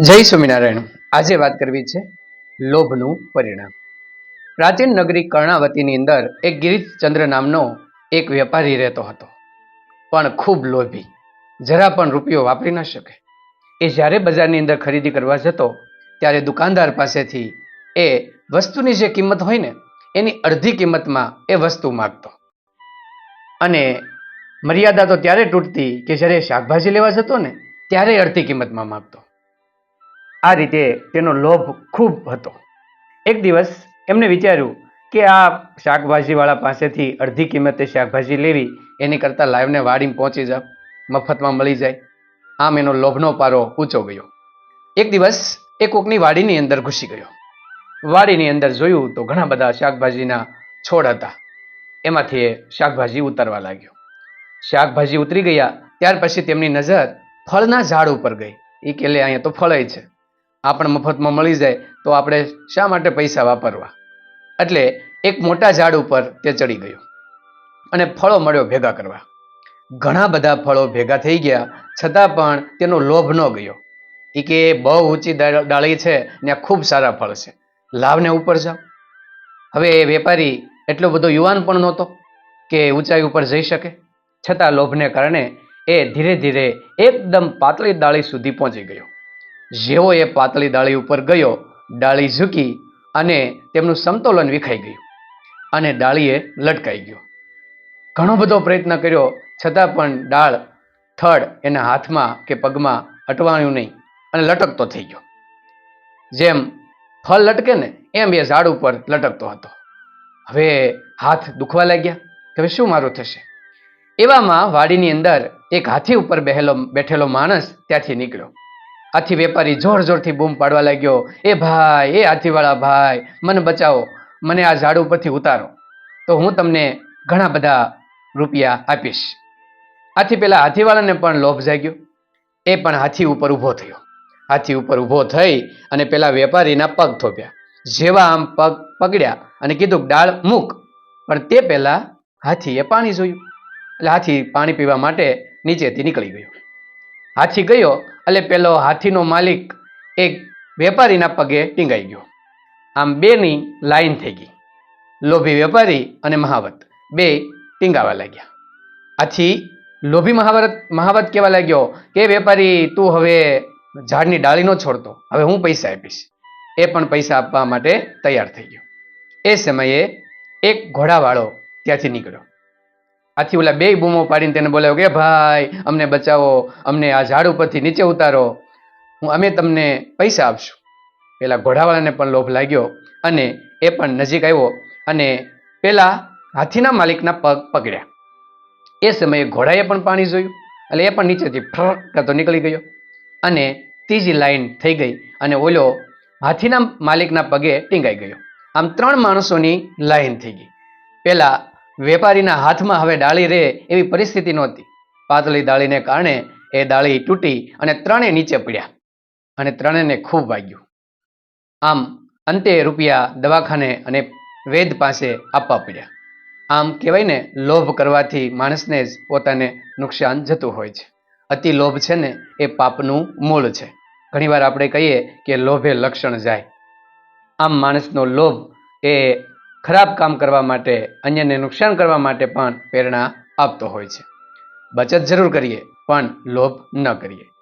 જય સ્વામિનારાયણ. આજે વાત કરવી છે લોભનું પરિણામ. પ્રાચીન નગરી કર્ણાવતીની અંદર એક ગિરીશચંદ્ર નામનો એક વેપારી રહેતો હતો. પણ ખૂબ લોભી. જરા પણ રૂપિયો વાપરી ન શકે. એ જ્યારે બજારની અંદર ખરીદી કરવા જતો, ત્યારે દુકાનદાર પાસેથી એ વસ્તુની જે કિંમત હોય ને, એની અડધી કિંમતમાં એ વસ્તુ માગતો. અને મર્યાદા તો ત્યારે તૂટતી કે જ્યારે શાકભાજી લેવા જતો ને, ત્યારે અડધી કિંમતમાં માગતો. આ રીતે તેનો લોભ ખૂબ હતો. એક દિવસ એમને વિચાર્યું કે આ શાકભાજીવાળા પાસેથી અડધી કિંમતે શાકભાજી લેવી, એની કરતાં લાઈવને વાડીમાં પહોંચી જાવ. મફતમાં મળી જાય. આમ એનો લોભનો પારો ઊંચો ગયો. એક દિવસ એ કોકની વાડીની અંદર ઘૂસી ગયો. વાડીની અંદર જોયું તો ઘણા બધા શાકભાજીના છોડ હતા. એમાંથી એ શાકભાજી ઉતારવા લાગ્યો. શાકભાજી ઉતરી ગયા, ત્યાર પછી તેમની નજર ફળના ઝાડ ઉપર ગઈ. એ કે લે અહીંયા તો ફળય છે. આપણે મફતમાં મળી જાય, તો આપણે શા માટે પૈસા વાપરવા? એટલે એક મોટા ઝાડ ઉપર તે ચડી ગયો અને ફળો મળ્યો ભેગા કરવા. ઘણા બધા ફળો ભેગા થઈ ગયા, છતાં પણ તેનો લોભ ન ગયો. એ કે બહુ ઊંચી ડાળી છે ને ખૂબ સારા ફળ છે. લાવને ઉપર જાઓ. હવે એ વેપારી એટલો બધો યુવાન પણ નહોતો કે ઊંચાઈ ઉપર જઈ શકે. છતાં લોભને કારણે એ ધીરે ધીરે એકદમ પાતળી ડાળી સુધી પહોંચી ગયો. જેવો એ પાતળી ડાળી ઉપર ગયો, ડાળી ઝૂકી અને તેમનું સમતોલન વિખાઈ ગયું અને ડાળીએ લટકાઈ ગયો. ઘણો બધો પ્રયત્ન કર્યો, છતાં પણ ડાળ થડ એના હાથમાં કે પગમાં અટવાણ્યું નહીં અને લટકતો થઈ ગયો. જેમ ફળ લટકે ને, એમ એ ઝાડ ઉપર લટકતો હતો. હવે હાથ દુખવા લાગ્યા હવે શું મારું થશે? એવામાં વાડીની અંદર એક હાથી ઉપર બેહેલો, બેઠેલો માણસ ત્યાંથી નીકળ્યો. હાથી વેપારી જોર જોરથી બૂમ પાડવા લાગ્યો, એ ભાઈ, એ હાથીવાળા ભાઈ, મને બચાવો, મને આ ઝાડ ઉપરથી ઉતારો. તો હું તમને ઘણા બધા રૂપિયા આપીશ. આથી પેલા હાથીવાળાને પણ લોભ જાગ્યો. એ પણ હાથી ઉપર ઊભો થયો. હાથી ઉપર ઊભો થઈ અને પેલા વેપારીના પગ થોપ્યા. જેવા આમ પગ પકડ્યા અને કીધું ડાળ મૂક. પણ તે પહેલાં હાથીએ પાણી જોયું. એટલે હાથી પાણી પીવા માટે નીચેથી નીકળી ગયો. હાથી ગયો એટલે પેલો હાથીનો માલિક એક વેપારીના પગે ટીંગાઈ ગયો. આમ બેની લાઈન થઈ ગઈ. લોભી વેપારી અને મહાવત. બે ટીંગાવા લાગ્યા. આથી લોભી મહાવત મહાવત કહેવા લાગ્યો કે વેપારી, તું હવે ઝાડની ડાળી નો છોડતો. હવે હું પૈસા આપીશ. એ પણ પૈસા આપવા માટે તૈયાર થઈ ગયો. એ સમયે એક ઘોડાવાળો ત્યાંથી નીકળ્યો. આથી ઓલા બે બૂમો પાડીને તેને બોલાવ્યો કે ભાઈ, અમને બચાવો, અમને આ ઝાડ ઉપરથી નીચે ઉતારો. હું, અમે તમને પૈસા આપશું. પેલા ઘોડાવાળાને પણ લોભ લાગ્યો અને એ પણ નજીક આવ્યો અને પેલા હાથીના માલિકના પગ પકડ્યા. એ સમયે ઘોડાએ પણ પાણી જોયું એટલે એ પણ નીચેથી ફ્રક કરતો નીકળી ગયો અને ત્રીજી લાઈન થઈ ગઈ અને ઓલો હાથીના માલિકના પગે ટીંગાઈ ગયો. આમ ત્રણ માણસોની લાઈન થઈ ગઈ. પેલા વેપારીના હાથમાં હવે ડાળી રહે એવી પરિસ્થિતિ નહોતી. પાતળી ડાળીને કારણે એ ડાળી તૂટી અને ત્રણે નીચે પડ્યા અને ત્રણેને ખૂબ વાગ્યું. આમ અંતે રૂપિયા દવાખાને અને વેદ પાસે આપવા પડ્યા. આમ કહેવાય ને, લોભ કરવાથી માણસને જ પોતાને નુકસાન જતું હોય છે. અતિ લોભ છે ને, એ પાપનું મૂળ છે. ઘણીવાર આપણે કહીએ કે લોભે લક્ષણ જાય. આમ માણસનો લોભ એ ખરાબ કામ કરવા માટે, અન્યને નુકસાન કરવા માટે પણ પ્રેરણા આપતો હોય છે. બચત જરૂર કરીએ, પણ લોભ ન કરીએ.